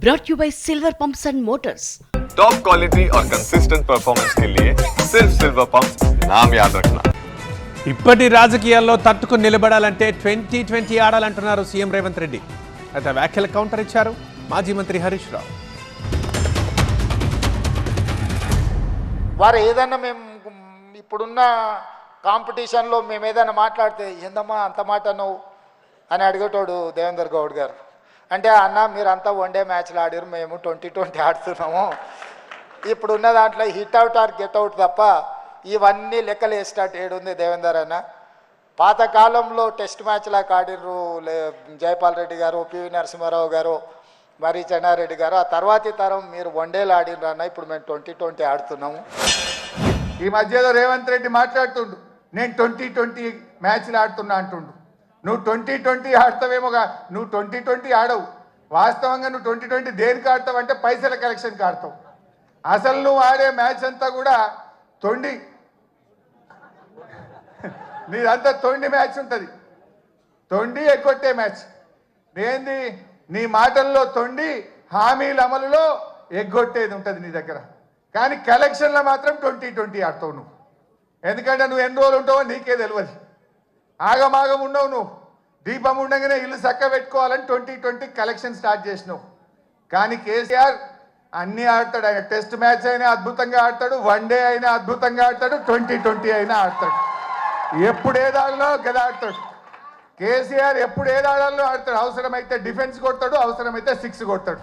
brought you by Silver Pumps and Motors. Top quality और consistent performance के लिए सिर्फ सिल्वर पंप नाम याद रखना ఇప్పటి రాజకీయాల్లో తట్టుకుని నిలబడాలంటే ట్వంటీ ట్వంటీ ఆడాలంటున్నారు సీఎం రేవంత్ రెడ్డి అయితే వ్యాఖ్యలు కౌంటర్ ఇచ్చారు మాజీ మంత్రి హరీష్ రావు వారు ఏదన్నా మేము ఇప్పుడున్న కాంపిటీషన్లో మేము ఏదైనా మాట్లాడితే ఏందమ్మా అంత మాట నువ్వు అని అడిగేటోడు దేవేందర్ గౌడ్ గారు అంటే అన్న మీరంతా వన్డే మ్యాచ్లు ఆడారు మేము ట్వంటీ ట్వంటీ ఆడుతున్నాము. ఇప్పుడున్న దాంట్లో hit out or get out తప్ప ఇవన్నీ లెక్కలు వేసేటట్టు ఏడుంది దేవేందర్ అన్న. పాతకాలంలో టెస్ట్ మ్యాచ్లా ఆడిర్రు లే జయపాల్ రెడ్డి గారు పివి నరసింహారావు గారు మరి చెన్నారెడ్డి గారు. ఆ తర్వాతి తరం మీరు వన్డేలు ఆడినరు అన్న ఇప్పుడు మేము ట్వంటీ ట్వంటీ ఆడుతున్నాము. ఈ మధ్యలో రేవంత్ రెడ్డి మాట్లాడుతుండు నేను ట్వంటీ ట్వంటీ మ్యాచ్లు ఆడుతున్నా అంటుండు. నువ్వు ట్వంటీ ట్వంటీ ఆడతావేమోగా నువ్వు ట్వంటీ ట్వంటీ ఆడవు. వాస్తవంగా నువ్వు ట్వంటీ ట్వంటీ దేనికి ఆడతావు అంటే పైసల కలెక్షన్కి ఆడతావు. అసలు నువ్వు ఆడే మ్యాచ్ అంతా కూడా తొండి. నీదంతా తొండి మ్యాచ్ ఉంటుంది. తొండి ఎగ్గొట్టే మ్యాచ్. ఏంది? నీ మాటల్లో తొండి హామీల అమలులో ఎగ్గొట్టేది ఉంటుంది నీ దగ్గర. కానీ కలెక్షన్లో మాత్రం ట్వంటీ ట్వంటీ ఆడతావు నువ్వు. ఎందుకంటే నువ్వు ఎన్ని రోజులు ఉంటావో నీకే తెలియదు ఆగమాగం ఉండవు నువ్వు. దీపం ఉండగానే ఇల్లు చక్క పెట్టుకోవాలని ట్వంటీ ట్వంటీ కలెక్షన్ స్టార్ట్ చేసినావు. కానీ కేసీఆర్ అన్ని ఆడతాడు. ఆయన టెస్ట్ మ్యాచ్ అయినా అద్భుతంగా ఆడతాడు. వన్ డే అయినా అద్భుతంగా ఆడతాడు. ట్వంటీ ట్వంటీ అయినా ఆడతాడు. ఎప్పుడు ఏదాడలో గదా ఆడతాడు. కేసీఆర్ ఎప్పుడు ఏదాడాలో ఆడతాడు. అవసరమైతే డిఫెన్స్ కొడతాడు. అవసరమైతే సిక్స్ కొడతాడు.